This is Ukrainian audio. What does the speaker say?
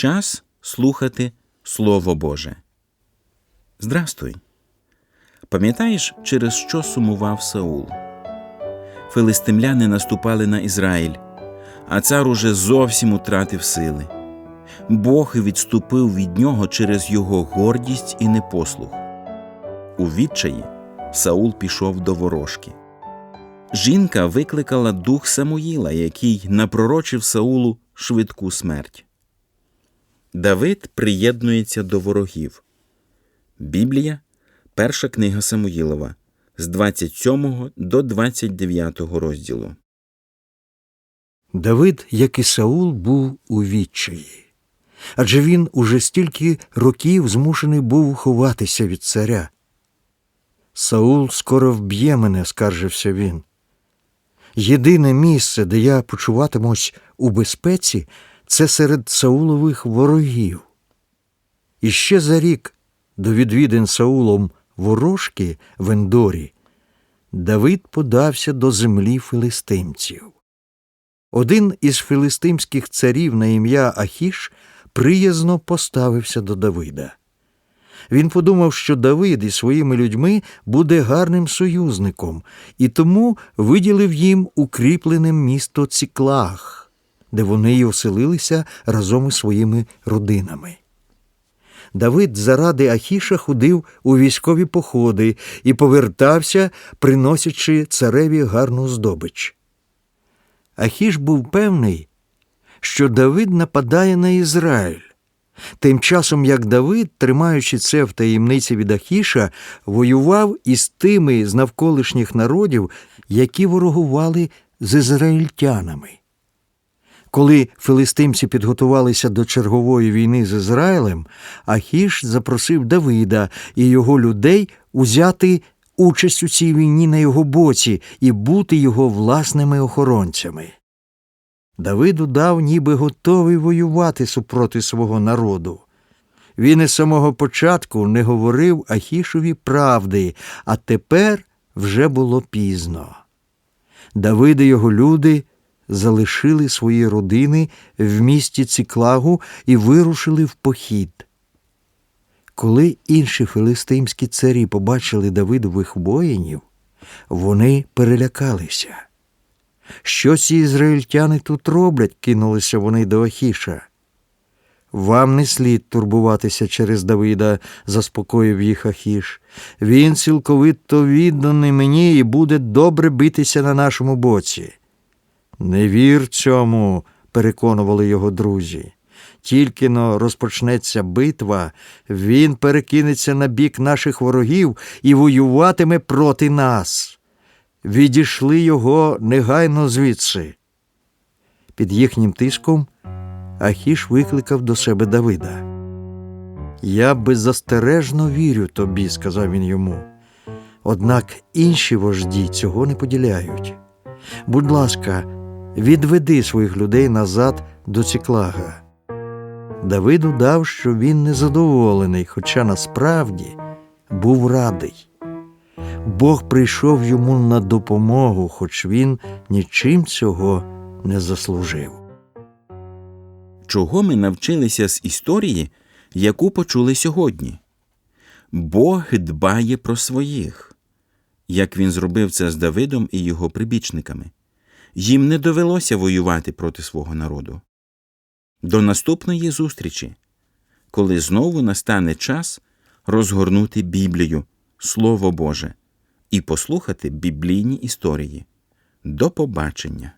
Час слухати Слово Боже. Здрастуй. Пам'ятаєш, через що сумував Саул? Филистимляни наступали на Ізраїль, а цар уже зовсім утратив сили. Бог відступив від нього через його гордість і непослух. У відчаї Саул пішов до ворожки. Жінка викликала дух Самуїла, який напророчив Саулу швидку смерть. Давид приєднується до ворогів. Біблія, перша книга Самуїлова, з 27 до 29 розділу. Давид, як і Саул, був у відчаї. Адже він уже стільки років змушений був ховатися від царя. Саул скоро вб'є мене, скаржився він. Єдине місце, де я почуватимусь у безпеці, це серед Саулових ворогів. І ще за рік до відвідин Саулом ворожки в Ендорі Давид подався до землі филистимців. Один із филистимських царів на ім'я Ахіш приязно поставився до Давида. Він подумав, що Давид із своїми людьми буде гарним союзником, і тому виділив їм укріплене місто Ціклах, де вони й оселилися разом із своїми родинами. Давид заради Ахіша ходив у військові походи і повертався, приносячи цареві гарну здобич. Ахіш був певний, що Давид нападає на Ізраїль. Тим часом як Давид, тримаючи це в таємниці від Ахіша, воював із тими з навколишніх народів, які ворогували з ізраїльтянами. Коли филистимці підготувалися до чергової війни з Ізраїлем, Ахіш запросив Давида і його людей узяти участь у цій війні на його боці і бути його власними охоронцями. Давид удав, ніби готовий воювати супроти свого народу. Він із самого початку не говорив Ахішові правди, а тепер вже було пізно. Давид і його люди залишили свої родини в місті Циклагу і вирушили в похід. Коли інші филистимські царі побачили Давидових воїнів, вони перелякалися. Що ці ізраїльтяни тут роблять? кинулися вони до Ахіша. Вам не слід турбуватися через Давида, заспокоїв їх Ахіш. Він цілковито відданий мені і буде добре битися на нашому боці. Не вір цьому, переконували його друзі. Тільки но розпочнеться битва, він перекинеться на бік наших ворогів і воюватиме проти нас. Відійшли його негайно звідси. Під їхнім тиском Ахіш викликав до себе Давида. Я беззастережно вірю тобі, сказав він йому. Однак інші вожді цього не поділяють. Будь ласка, відведи своїх людей назад до Ціклага. Давид удав, що він незадоволений, хоча насправді був радий. Бог прийшов йому на допомогу, хоч він нічим цього не заслужив. Чого ми навчилися з історії, яку почули сьогодні? Бог дбає про своїх, як він зробив це з Давидом і його прибічниками. Їм не довелося воювати проти свого народу. До наступної зустрічі, коли знову настане час розгорнути Біблію, Слово Боже, і послухати біблійні історії. До побачення!